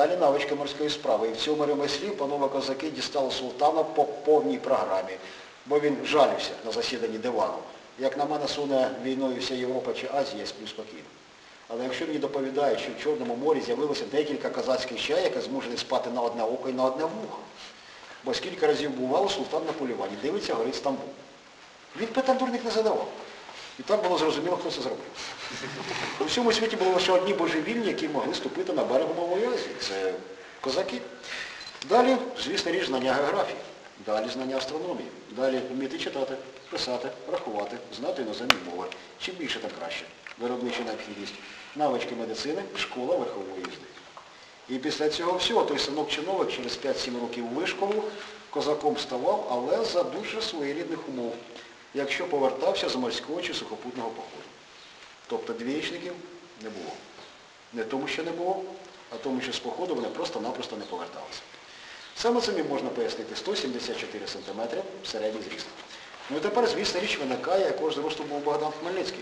Далі навички морської справи. І в цьому ремеслі панове козаки дістали султана по повній програмі, бо він жалівся на засіданні дивану. Як на мене суне війною вся Європа чи Азія, я сплю спокійно. Але якщо мені доповідають, що в Чорному морі з'явилося декілька козацьких чай, які змушені спати на одне око і на одне вухо. Бо скільки разів бувало султан на полюванні, дивиться, горить Стамбул. Він питань дурних не задавав. І так було зрозуміло, хто це зробив. У всьому світі було лише одні божевільні, які могли ступити на берег Малої Азії. Це козаки. Далі, звісно, річ знання географії. Далі знання астрономії. Далі вміти читати, писати, рахувати, знати іноземні мови. Чим більше, тим краще. Виробнича необхідність. Навички медицини, школа верхової їзди. І після цього всього той синок чиновик через 5-7 років вишколу козаком ставав, але за дуже своєрідних умов, якщо повертався з морського чи сухопутного походу. Тобто двієчників не було. Не тому, що не було, а тому, що з походу вони просто-напросто не поверталися. Саме цим можна пояснити 174 см середній зріст. Ну і тепер, звісно, річ виникає, якого зросту був Богдан Хмельницький.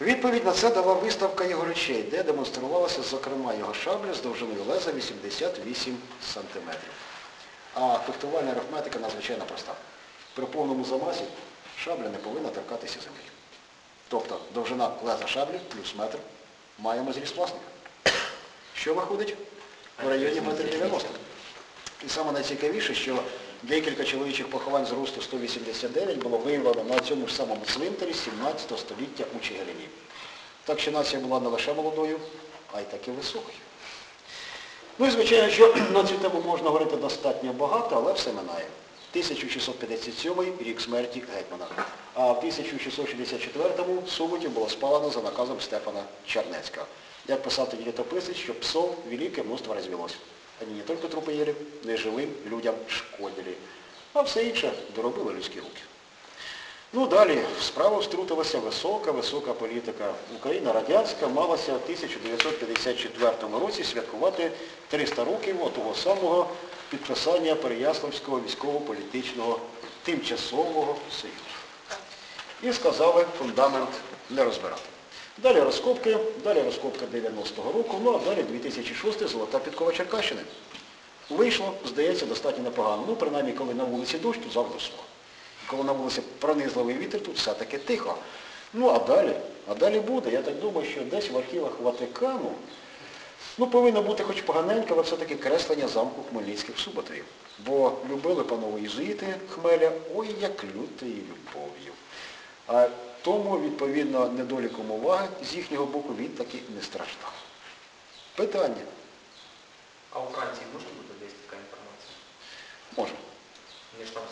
Відповідь на це дала виставка його речей, де демонструвалася, зокрема, його шабля з довжиною леза 88 см. А фехтувальна арифметика надзвичайно проста. При повному замасі шабля не повинна торкатися землі. Тобто довжина леза шаблі плюс метр маємо зріст власника. Що виходить? В районі 1,90 м. І саме найцікавіше, що декілька чоловічих поховань з росту 189 було виявлено на цьому ж самому цвинтарі 17 століття у Чигирині. Так що нація була не лише молодою, а й таки високою. Ну і звичайно, що на цю тему можна говорити достатньо багато, але все минає. 1657 рік смерті гетьмана. А в 1664-му Суботів було спалено за наказом Стефана Чернецька. Як писав тоді літописець, що псов велике множество розвелось. Они не тільки трупи їли, й живим людям шкодили. А все інше доробили людські руки. Ну далі в справу втрутилася висока-висока політика. Україна радянська малася в 1954 році святкувати 300 років того самого підписання Переяславського військово-політичного тимчасового союзу. І сказали фундамент не розбирати. Далі розкопки, далі розкопка 90-го року, ну а далі 2006 золота підкова Черкащини. Вийшло, здається, достатньо непогано. Ну, принаймні, коли на вулиці дощ, то завжди сухо. Коли на вулиці пронизливий вітер, тут все-таки тихо. Ну, а далі? А далі буде. Я так думаю, що десь в архівах Ватикану ну, повинно бути хоч поганенько, але все-таки креслення замку Хмельницьких в Суботові. Бо любили панове єзуїти Хмеля, ой, як лютою любов'ю. А тому, відповідно, недоліком уваги з їхнього боку він таки не страждав. Питання. А у Франції може бути десь така інформація? Може. Вони ж там.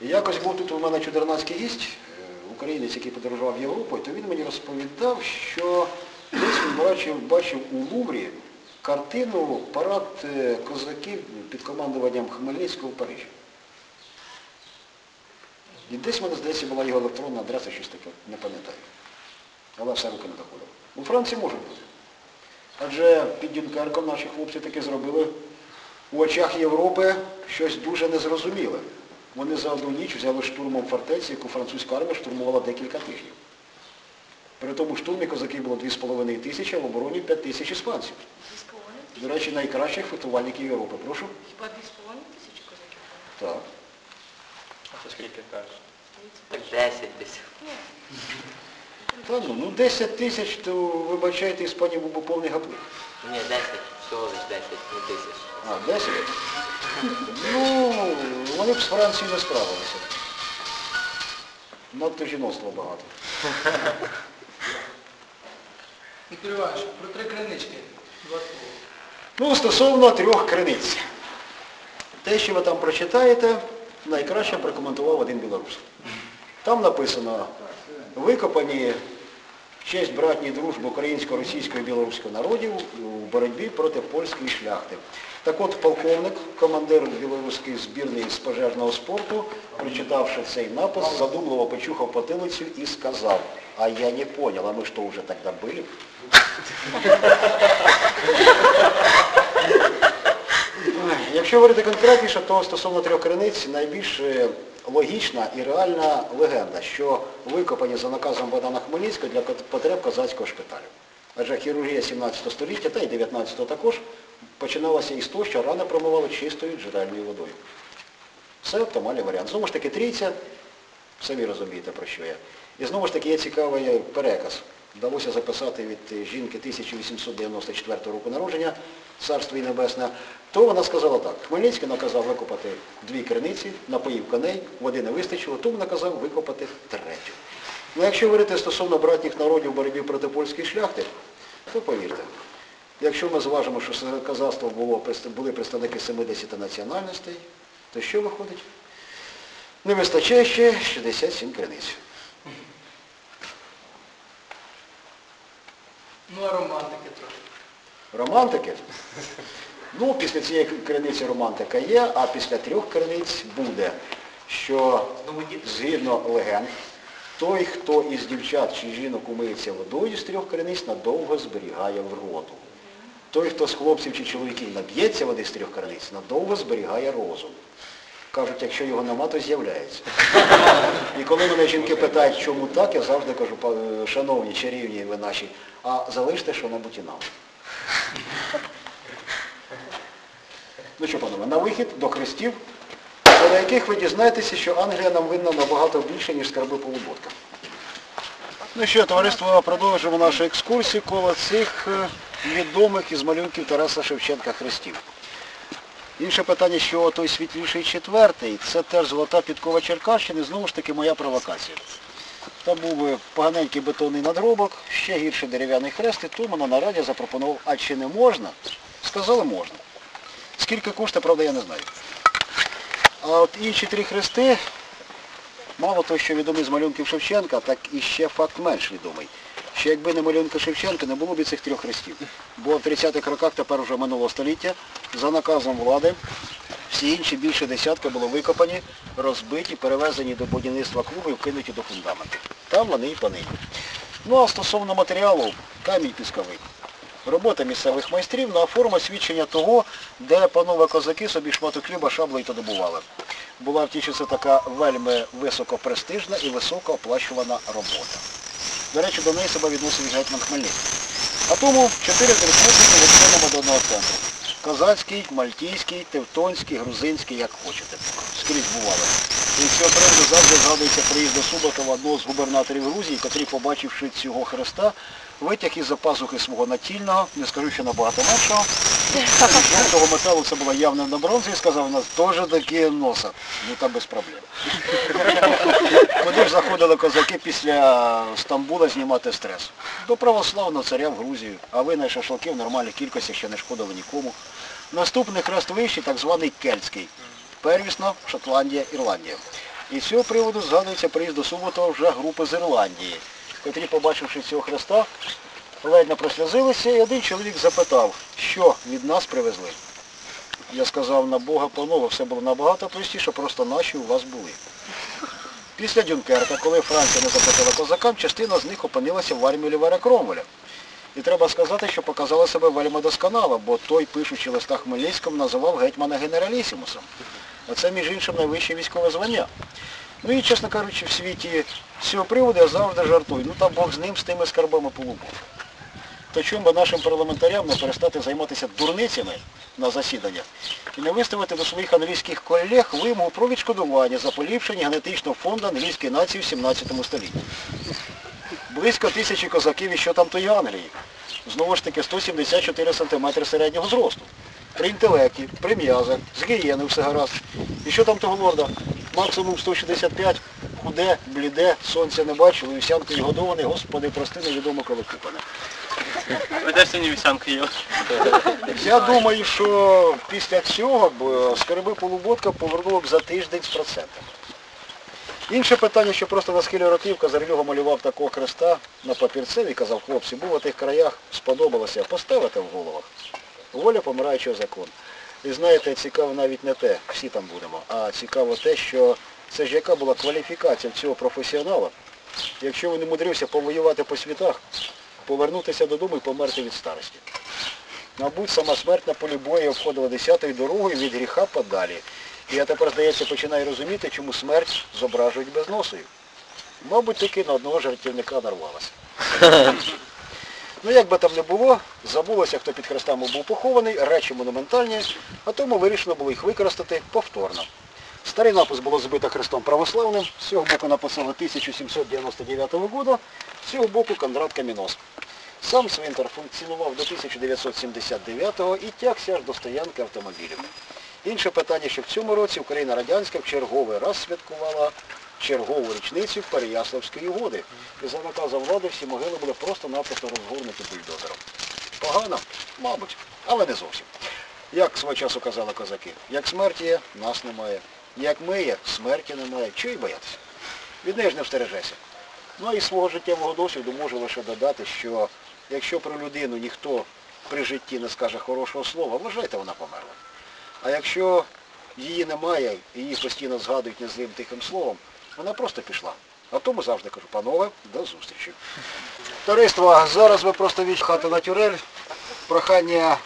І якось був тут у мене чудернацький гість, е, українець, який подорожував Європою, то він мені розповідав, що десь бачив, бачив у Луврі картину парад е, козаків під командуванням Хмельницького в Парижі. І десь, мене здається, була його електронна адреса, щось таке, не пам'ятаю. Але все руки не доходило. У Франції може бути. Адже під Дюнкерком наші хлопці таки зробили у очах Європи щось дуже незрозуміле. Вони за одну ніч взяли штурмом фортеці, яку французька армія штурмувала декілька тижнів. При тому штурмі козаків було 2,5 тисячі, а в обороні 5 тисяч іспанців. Дві з половиною До речі, найкращих фехтувальників Європи. Прошу? Хіба дві з половиною тисячі козаків? Так. А то скільки кажеш? Так, 10 десь. Та ну, ну 10 тисяч, то вибачайте, Іспанії був би повний гаплик. Ні, 10, всього лиш 10, не тисяч. А, 10? Ну, вони б з Францією не справилися. Надто жіноцтва багато. Віктор Іванович, про три кринички. Ну, стосовно трьох криниць. Те, що ви там прочитаєте, найкраще прокоментував один білорус. Там написано, викопані в честь братньої дружби українсько-російської і білоруського народів у боротьбі проти польської шляхти. Так от полковник, командир білоруської збірної з пожежного спорту, прочитавши цей напис, задумливо почухав потилицю і сказав, а я не понял, а ми що, вже тогда были? Якщо говорити конкретніше, то стосовно трьох криниць найбільш е, логічна і реальна легенда, що викопані за наказом Богдана Хмельницького для потреб козацького шпиталю. Адже хірургія 17 століття та й 19 також починалася із того, що рани промивали чистою джерельною водою. Це оптимальний варіант. Знову ж таки, трійця, самі розумієте, про що я. І знову ж таки є цікавий переказ. Вдалося записати від жінки 1894 року народження, царство їй небесне, то вона сказала так. Хмельницький наказав викопати дві криниці, напоїв коней, води не вистачило, тому наказав викопати третю. Ну, якщо говорити стосовно братніх народів боротьбі проти польської шляхти, то повірте, якщо ми зважимо, що казацтво було, були представники 70 національностей, то що виходить? Не вистачає ще 67 криниць. Ну а романтики трохи. Романтики? Ну, після цієї криниці романтика є, а після трьох криниць буде, що згідно легенд, той, хто із дівчат чи жінок умиється водою з трьох криниць, надовго зберігає вроду. Той, хто з хлопців чи чоловіків наб'ється води з трьох криниць, надовго зберігає розум. Кажуть, якщо його нема, то з'являється. І коли мене жінки питають, чому так, я завжди кажу, шановні, чарівні ви наші, а залиште що-небудь і нам. Ну що, панове, на вихід до хрестів, на яких ви дізнаєтеся, що Англія нам винна набагато більше, ніж скарби полуботка. Ну що, товариство, продовжуємо нашу екскурсію коло цих е, відомих із малюнків Тараса Шевченка хрестів. Інше питання, що той світліший четвертий, це теж золота підкова Черкащини, знову ж таки моя провокація. Там був би поганенький бетонний надгробок, ще гірше дерев'яний хрест, і тому на нараді запропонував, а чи не можна? Сказали, можна. Скільки коштує, правда, я не знаю. А от інші три хрести, мало того, що відомі з малюнків Шевченка, так і ще факт менш відомий. Що якби не малюнка Шевченка, не було б цих трьох хрестів. Бо в 30-х роках тепер вже минулого століття за наказом влади всі інші більше десятка було викопані, розбиті, перевезені до будівництва клубу і вкинуті до фундаменту. Там вони і понині. Ну а стосовно матеріалу, камінь пісковий. Робота місцевих майстрів на форма свідчення того, де панове козаки собі шматок хліба шаблею то добували. Була в тіші це така вельми високопрестижна і високооплачувана робота. До речі, до неї себе відносив гетьман Хмельницький. А тому чотири трикутники відходимо до одного центру. Козацький, мальтійський, тевтонський, грузинський, як хочете. Скрізь бували. І з цього приводу завжди згадується приїзд до Суботова одного з губернаторів Грузії, котрий, побачивши цього хреста, витяг із-за пазухи свого натільного, не скажу, що набагато меншого, з жовтого металу це було явно на бронзі, і сказав, у нас теж такі носа. Ну там без проблем. Куди ж заходили козаки після Стамбула знімати стрес? До православного царя в Грузію, а ви на шашлики в нормальній кількості ще не шкодили нікому. Наступний хрест вищий, так званий кельтський. Первісно Шотландія, Ірландія. І з цього приводу згадується приїзд до Суботова вже групи з Ірландії, котрі, побачивши цього хреста, ледь не прослязилися, і один чоловік запитав, що від нас привезли. Я сказав, на Бога панове, все було набагато простіше, просто наші у вас були. Після Дюнкерка, коли Франція не заплатила козакам, частина з них опинилася в армії Лівера Кромвеля. І треба сказати, що показала себе вельми досконало, бо той, пишучи листа Хмельницькому, називав гетьмана генералісімусом. А це, між іншим, найвище військове звання. Ну і, чесно кажучи, в світі з цього приводу я завжди жартую. Ну там Бог з ним, з тими скарбами полубов. То чому би нашим парламентарям не перестати займатися дурницями на засіданнях і не виставити до своїх англійських колег вимогу про відшкодування за поліпшення генетичного фонду англійської нації в 17 столітті. Близько тисячі козаків і що там тої Англії. Знову ж таки 174 см середнього зросту. При інтелекті, при м'язах, з гієни все гаразд. І що там того лорда? Максимум 165, худе, бліде, сонця не бачили, вівсянкою годований, господи, прости, невідомо коли купане. Теж сьогодні вівсянку їли? Я думаю, що після цього б скарби полуботка повернуло б за тиждень з процентами. Інше питання, що просто на схилі років Казарлюга малював такого хреста на папірцеві казав, хлопці, був у тих краях, сподобалося, поставити в головах. Воля помираючого закон. І знаєте, цікаво навіть не те, всі там будемо, а цікаво те, що це ж яка була кваліфікація цього професіонала, якщо він не мудрився повоювати по світах, повернутися додому і померти від старості. Мабуть, сама смерть на полі бою обходила десятою дорогою від гріха подалі. І я тепер, здається, починаю розуміти, чому смерть зображують безносою. Мабуть, таки на одного жартівника нарвалася. Ну як би там не було, забулося, хто під хрестами був похований, речі монументальні, а тому вирішено було їх використати повторно. Старий напис було збито хрестом православним, з цього боку написали 1799 року, з цього боку Кондрат Камінос. Сам цвинтар функціонував до 1979-го і тягся аж до стоянки автомобілів. Інше питання, що в цьому році Україна Радянська в черговий раз святкувала чергову річницю Переяславської угоди. І за наказом влади всі могили були просто-напросто розгорнуті бульдозером. Погано? Мабуть, але не зовсім. Як свого часу казали козаки, як смерті є, нас немає. Як ми є, смерті немає. Чого й боятися? Від неї ж не встережеся. Ну і свого життєвого досвіду можу лише додати, що якщо про людину ніхто при житті не скаже хорошого слова, вважайте, вона померла. А якщо її немає і її постійно згадують незлим тихим словом, вона просто пішла. А тому завжди кажу, панове, до зустрічі. Товариство, зараз ви просто від хати на тюрель. Прохання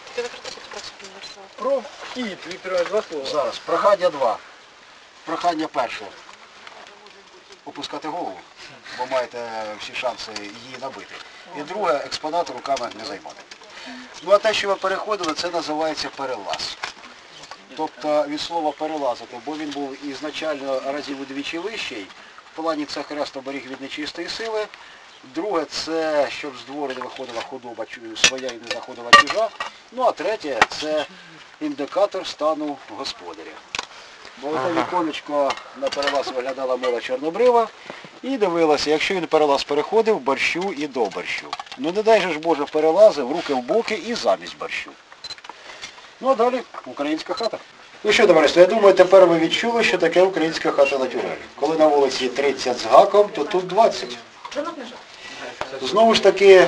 про Вхід, Віктор два слова. зараз. Прохання два. Прохання перше. Опускати голову, бо маєте всі шанси її набити. І друге, експонат руками не займати. Ну а те, що ви переходили, це називається перелаз. Тобто від слова перелазити, бо він був ізначально разів удвічі вищий. В плані це хрест оберіг від нечистої сили. Друге, це щоб з двору не виходила худоба своя і не заходила чужа. Ну а третє, це індикатор стану господаря. Бо оте віконечко на перелаз виглядала мила чорнобрива і дивилася, якщо він перелаз переходив, борщу і до борщу. Ну не дай же ж Боже перелази в руки в боки і замість борщу. Ну а далі українська хата. Ну що, товариство, я думаю, тепер ви відчули, що таке українська хата на тюрелі. Коли на вулиці 30 з гаком, то тут 20. Знову ж таки,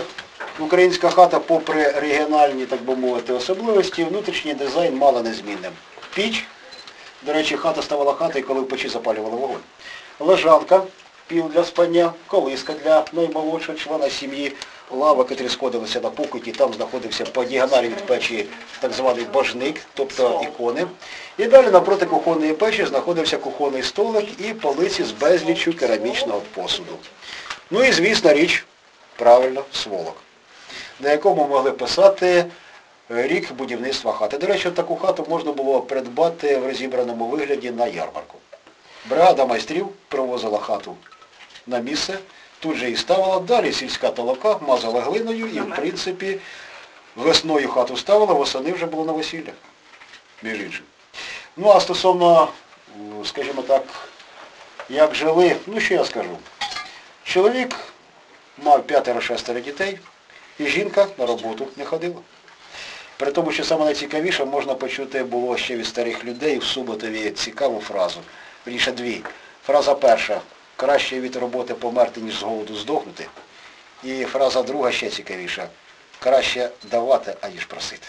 українська хата, попри регіональні, так би мовити, особливості, внутрішній дизайн мала незмінним. Піч, до речі, хата ставала хатою, коли в печі запалювали вогонь. Лежанка, піл для спання, колиска для наймолодшого члена сім'ї, лава, котрі сходилися на покуті, там знаходився по діагоналі від печі так званий божник, тобто ікони. І далі напроти кухонної печі знаходився кухонний столик і полиці з безліччю керамічного посуду. Ну і звісна річ, правильно, сволок, на якому могли писати е, рік будівництва хати. До речі, таку хату можна було придбати в розібраному вигляді на ярмарку. Бригада майстрів привозила хату на місце, тут же і ставила, далі сільська толока, мазала глиною і, в принципі, весною хату ставила, восени вже було на весілля, між іншим. Ну а стосовно, скажімо так, як жили, ну що я скажу. Чоловік мав п'ятеро-шестеро дітей, і жінка на роботу не ходила. При тому, що саме найцікавіше можна почути було ще від старих людей в Суботові цікаву фразу. Вірніше дві. Фраза перша. Краще від роботи померти, ніж з голоду здохнути. І фраза друга ще цікавіша. Краще давати, аніж просити.